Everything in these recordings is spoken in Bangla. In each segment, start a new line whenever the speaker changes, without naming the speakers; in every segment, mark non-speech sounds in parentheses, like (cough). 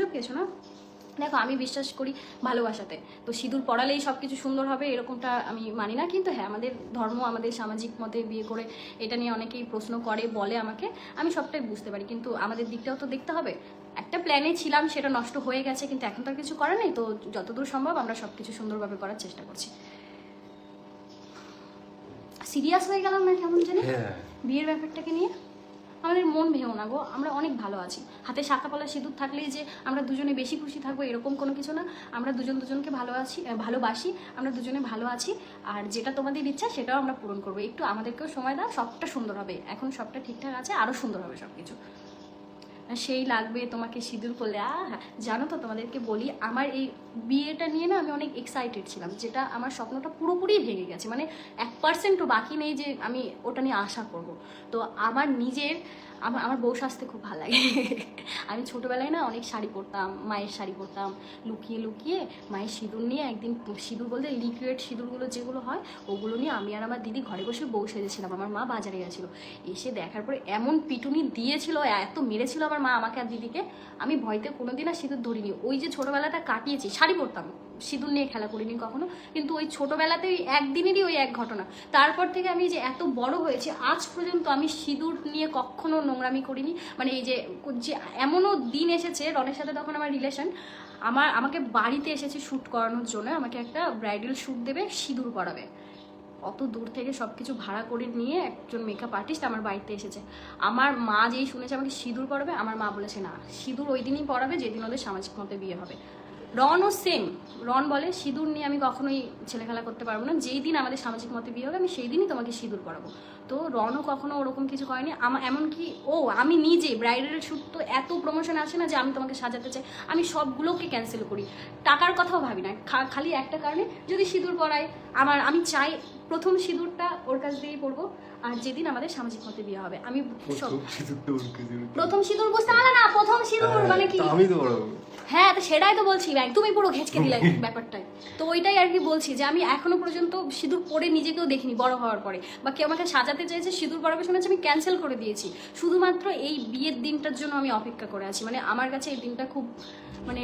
ওসব কিছু না? দেখো আমি বিশ্বাস করি ভালোবাসাতে। তো সিঁদুর পড়ালেই সব কিছু সুন্দর হবে এরকমটা আমি মানি না। কিন্তু হ্যাঁ আমাদের ধর্ম আমাদের সামাজিক মতে বিয়ে করে এটা নিয়ে অনেকেই প্রশ্ন করে বলে আমাকে। আমি সবটাই বুঝতে পারি কিন্তু আমাদের দিকটাও তো দেখতে হবে। একটা প্ল্যানে ছিলাম সেটা নষ্ট হয়ে গেছে কিন্তু এখন তো আর কিছু করার নেই। তো যতদূর সম্ভব আমরা সব কিছু সুন্দরভাবে করার চেষ্টা করছি। সিরিয়াস হয়ে গেলাম না কেমন জানি?
হ্যাঁ।
বিয়ের ব্যাপারটাকে নিয়ে? আমাদের মন ভেঙো না গো, আমরা অনেক ভালো আছি। হাতে শাখা পলা সিঁদুর থাকলেই যে আমরা দুজনে বেশি খুশি থাকব, এরকম কোনো কিছু না। আমরা দুজন দুজনকে ভালো আছি ভালোবাসি, আমরা দুজনে ভালো আছি। আর যেটা তোমাদের ইচ্ছা সেটাও আমরা পূরণ করব। একটু আমাদেরকেও সময় দাও, সবটা সুন্দর হবে। এখন সবটা ঠিকঠাক আছে আরও সুন্দর হবে সব কিছু সেই লাগবে তোমাকে সিঁদুর করলে। আহ জানো তো তোমাদেরকে বলি, আমার এই বিয়েটা নিয়ে না আমি অনেক এক্সাইটেড ছিলাম, যেটা আমার স্বপ্নটা পুরোপুরি ভেঙে গেছে। মানে এক পার্সেন্টও বাকি নেই যে আমি ওটা নিয়ে আশা করব। তো আমার নিজের আমার আমার বউ সাজতে খুব ভালো লাগে। আমি ছোটোবেলায় না অনেক শাড়ি পরতাম, মায়ের শাড়ি পরতাম, লুকিয়ে লুকিয়ে মায়ের সিঁদুর নিয়ে একদিন সিঁদুর বলতে লিকুইড সিঁদুরগুলো যেগুলো হয়, ওগুলো নিয়ে আমি আর আমার দিদি ঘরে বসে বউ সেজেছিলাম। আমার মা বাজারে গেছিল। এসে দেখার পরে এমন পিটুনি দিয়েছিল, এত মেরেছিল আমার মা আমাকে আর দিদিকে। আমি ভয়তে কোনোদিন আর সিঁদুর ধরিনি। ওই যে ছোটোবেলাটা কাটিয়েছি, শাড়ি পরতাম। সিঁদুর নিয়ে খেলা করিনি কখনো। কিন্তু ওই ছোটোবেলাতে ওই একদিনেরই ওই এক ঘটনা। তারপর থেকে আমি যে এত বড় হয়েছে, আজ পর্যন্ত আমি সিঁদুর নিয়ে কখনো নোংরামি করিনি। মানে এই যে যে এমনও দিন এসেছে, রনের সাথে তখন আমার রিলেশন আমার, আমাকে বাড়িতে এসেছে শ্যুট করানোর জন্য, আমাকে একটা ব্রাইডাল শ্যুট দেবে, সিঁদুর পরাবে। অত দূর থেকে সব কিছু ভাড়া করে নিয়ে একজন মেকআপ আর্টিস্ট আমার বাড়িতে এসেছে। আমার মা যেই শুনেছে আমাকে সিঁদুর পরাবে, আমার মা বলেছে, না, সিঁদুর ওই দিনই পরাবে যেদিন ওদের সামাজিক মতে বিয়ে হবে। রনও সেম রন বলে সিঁদুর নিয়ে আমি কখনোই ছেলেখেলা করতে পারব না। যেই দিন আমাদের সামাজিক মতে বিয়ে হবে আমি সেই দিনই তোমাকে সিঁদুর পরাবো। তো রনও কখনো ওরকম কিছু করেনি আমার এমনকি ও আমি নিজে ব্রাইডাল শ্যুট তো এত প্রমোশন আসে না যে আমি তোমাকে সাজাতে চাই। আমি সবগুলোকে ক্যান্সেল করি। টাকার কথাও ভাবি না। খালি একটা কারণে যদি সিঁদুর পরায় আমার আমি চাই প্রথম সিঁদুরটা ওর কাছ দিয়েই পরবো। আর যেদিন আমাদের সামাজিক মতে বিয়ে হবে আমি সব
প্রথম
সিঁদুর বুঝতে পারলে না? প্রথম সিঁদুর মানে কি?
আমি তো
হ্যাঁ তো সেটাই তো বলছি একদমই পুরো ঘেঁচকে দিলে (laughs) ব্যাপারটাই তো ওইটাই আর কি বলছি যে আমি এখনও পর্যন্ত সিঁদুর পরে নিজেকেও দেখিনি বড় হওয়ার পরে। বা কেউ আমাকে সাজাতে চাইছে সিঁদুর পরাবে শুনেছি আমি ক্যান্সেল করে দিয়েছি। শুধুমাত্র এই বিয়ের দিনটার জন্য আমি অপেক্ষা করে আছি। মানে আমার কাছে এই দিনটা খুব মানে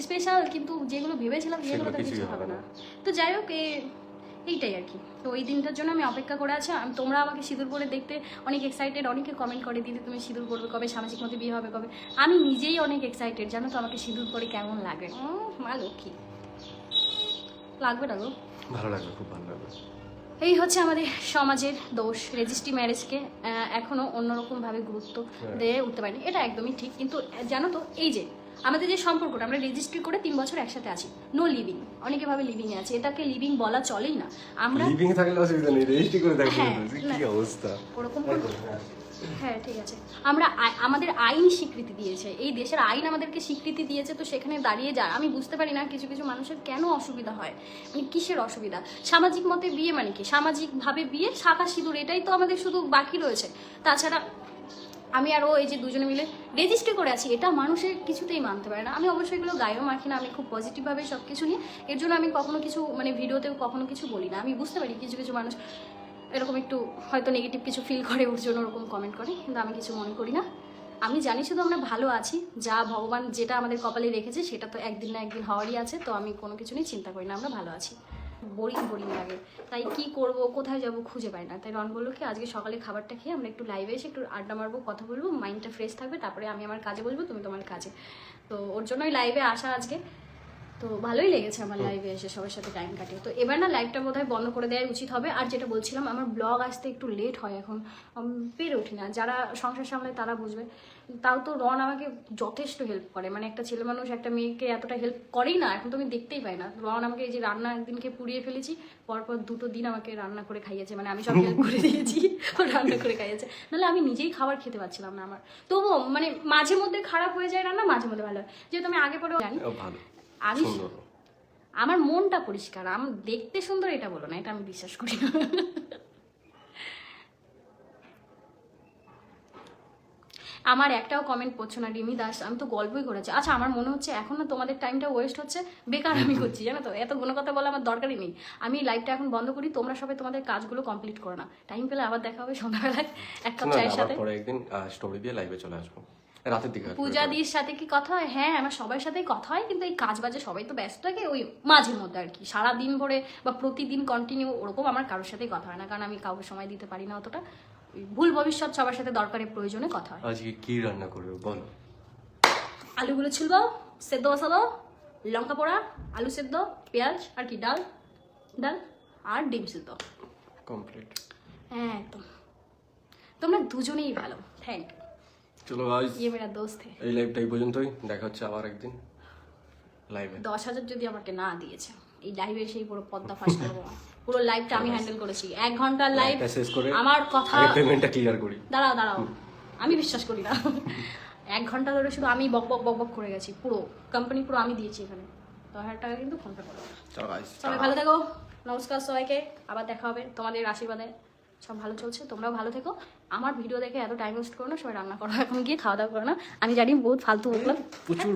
স্পেশাল কিন্তু যেগুলো ভেবেছিলাম সেগুলো তো কিছু হবে না।
না।
তো যাই হোক এ- এইটাই আর কি। তো ওই দিনটার জন্য আমি অপেক্ষা করে আছি। তোমরা আমাকে সিঁদুর পরে দেখতে অনেক এক্সাইটেড অনেকে কমেন্ট করে দিদি তুমি সিঁদুর পরবে কবে? সামাজিক মধ্যে বিয়ে হবে কবে? আমি নিজেই অনেক এক্সাইটেড জানো তো আমাকে সিঁদুর পরে কেমন লাগে। মা লক্ষ্মী। লাগবে না গো?
ভালো লাগবে খুব ভালো লাগবে
এই হচ্ছে আমাদের সমাজের দোষ রেজিস্ট্রি ম্যারেজকে এখনও অন্যরকমভাবে গুরুত্ব দিয়ে উঠতে পারেনি। এটা একদমই ঠিক কিন্তু জানো তো এই যে আমাদের যে সম্পর্কটা আমরা রেজিস্ট্রি করে তিন বছর একসাথে আছি। নো লিভিং অনেকে ভাবে লিভিংয়ে আছে। এটাকে লিভিং বলা চলেই না। আমরা
লিভিং থাকলে অসুবিধা নেই। রেজিস্ট্রি করে থাকলে
হ্যাঁ,
কি অবস্থা।
ওরকম হ্যাঁ ঠিক আছে। আমরা আমাদের আইন স্বীকৃতি দিয়েছে। এই দেশের আইন আমাদেরকে স্বীকৃতি দিয়েছে তো সেখানে দাঁড়িয়ে যা আমি বুঝতে পারি না কিছু কিছু মানুষের কেন অসুবিধা হয়। মানে কিসের অসুবিধা? সামাজিক মতে বিয়ে মানে কি? সামাজিকভাবে বিয়ে শাখা সিঁদুর এটাই তো আমাদের শুধু বাকি রয়েছে। তাছাড়া আমি আর ও এই যে দুজনে মিলে রেজিস্ট্রি করে আছি, এটা মানুষের কিছুতেই মানতে পারে না। আমি অবশ্যই এগুলো গায়েও মাখি না, আমি খুব পজিটিভভাবে সব কিছু নিয়ে। এর জন্য আমি কখনো কিছু মানে ভিডিওতেও কখনো কিছু বলি না। আমি বুঝতে পারি কিছু কিছু মানুষ এরকম একটু হয়তো নেগেটিভ কিছু ফিল করে, ওর জন্য ওরকম কমেন্ট করে, কিন্তু আমি কিছু মনে করি না। আমি জানি শুধু আমরা ভালো আছি, যা ভগবান যেটা আমাদের কপালে রেখেছে, সেটা তো একদিন না একদিন হওয়ারই আছে, তো আমি কোনো কিছু নিয়ে চিন্তা করি না, আমরা ভালো আছি। বোরিং বোরিং লাগে। তাই কি করব, কোথায় যাব খুঁজে পাই না। তাই রন বলল কি, আজকে সকালে খাবারটা খেয়ে আমরা একটু লাইভে এসে একটু আড্ডা মারবো, কথা বলব মাইন্ডটা ফ্রেশ থাকবে, তারপরে আমি আমার কাজে বলব তুমি তোমার কাজে। তো ওর জন্যই লাইভে আসা আজকে। তো ভালোই লেগেছে আমার লাইভে এসে সবার সাথে টাইম কাটিয়ে। তো এবার না লাইভটা বোধহয় বন্ধ করে দেওয়াই উচিত হবে। আর যেটা বলছিলাম আমার ব্লগ আসতে একটু লেট হয় এখন। পেরে উঠি না। যারা সংসার সামলে তারা বুঝবে। তাও তো রন আমাকে যথেষ্ট হেল্প করে। মানে একটা ছেলে মানুষ একটা মেয়েকে এতটা হেল্প করেই না এখন তো আমি দেখতেই পাই না। রন আমাকে এই যে রান্না একদিনকে পুড়িয়ে ফেলেছি পরপর দুটো দিন আমাকে রান্না করে খাইয়েছে। মানে আমি সব হেল্প করে দিয়েছি ও রান্না করে খাইয়েছে। নাহলে আমি নিজেই খাবার খেতে পারছিলাম না আমার। তবুও মানে মাঝে মধ্যে খারাপ হয়ে যায় রান্না মাঝে মধ্যে ভালো হয়। যেহেতু আমি আগে পরেও জানি আমি আমার মনটা পরিষ্কার আমার দেখতে সুন্দর এটা বলো না এটা আমি বিশ্বাস করি না। আমার একটাও কমেন্ট পড়ছো না রিমি দাস আমি তো গল্পই করেছি। আচ্ছা আমার মনে হচ্ছে এখন না তোমাদের টাইমটা ওয়েস্ট হচ্ছে বেকার আমি করছি জানো তো? এত কোনো কথা বলে আমার দরকারই নেই। আমি লাইভটা এখন বন্ধ করি তোমরা সবাই তোমাদের কাজগুলো কমপ্লিট করো না। টাইম পেলে আবার দেখা হবে সন্ধ্যাবেলায় এক কাপ চায়ের সাথে।
পরে একদিন স্টোরি দিয়ে লাইভে চলে আসব। রাতের দিকে
পূজা দির সাথে কি কথা হয়? হ্যাঁ আমার সবার সাথেই কথা হয় কিন্তু এই কাজ বাজে সবাই তো ব্যস্ত থাকে ওই মাঝে মধ্যে আর কি। সারা দিন ভরে বা প্রতিদিন কন্টিনিউ ওরকম আমার কারোর সাথেই কথা হয় না কারণ আমি কাউকে সময় দিতে পারি না অতটা। ভুল ভবিষ্যৎ সবার সাথে দরকারি প্রয়োজনে কথা হয়।
আজকে কি রান্না করবে বলো।
আলুগুলো ছিলবো সেদ্ধ বসাবো লঙ্কা পোড়া আলু সেদ্ধ পেঁয়াজ আর কি ডাল ডাল আর ডিম সেদ্ধ।
কমপ্লিট।
হ্যাঁ একদম। তোমরা দুজনেই ভালো থ্যাংক
চলো গাইস
ইয়ে মেরা দোস্ত হে।
এই লাইভটা এই পর্যন্তই দেখা হচ্ছে আবার একদিন লাইভে
দশ হাজার যদি আমাকে না দিয়েছে এই লাইভে সেই পুরো পদ্মা ফাঁস করব। পুরো লাইভটা আমি হ্যান্ডেল করেছি। এক ঘণ্টার লাইভ
শেষ করে
আমার কথা
পেমেন্টটা ক্লিয়ার করি।
দাঁড়াও দাঁড়াও। আমি বিশ্বাস করি না। এক ঘণ্টা ধরে শুধু আমি বক বক বক বক করে গেছি পুরো কোম্পানি পুরো আমি দিয়েছি এখানে। দশ হাজার টাকা কিন্তু ফোনটা করো।
চলো
সবাই ভালো থেকো। নমস্কার সবাইকে। আবার দেখা হবে তোমাদের আশীর্বাদে। সব ভালো চলছে, তোমরাও ভালো থেকো। আমার ভিডিও দেখে এত টাইম ওয়েস্ট করো না, সবাই রান্না করো, এখন গিয়ে খাওয়া দাওয়া করো না। আমি জানি বহুত ফালতু বললাম
প্রচুর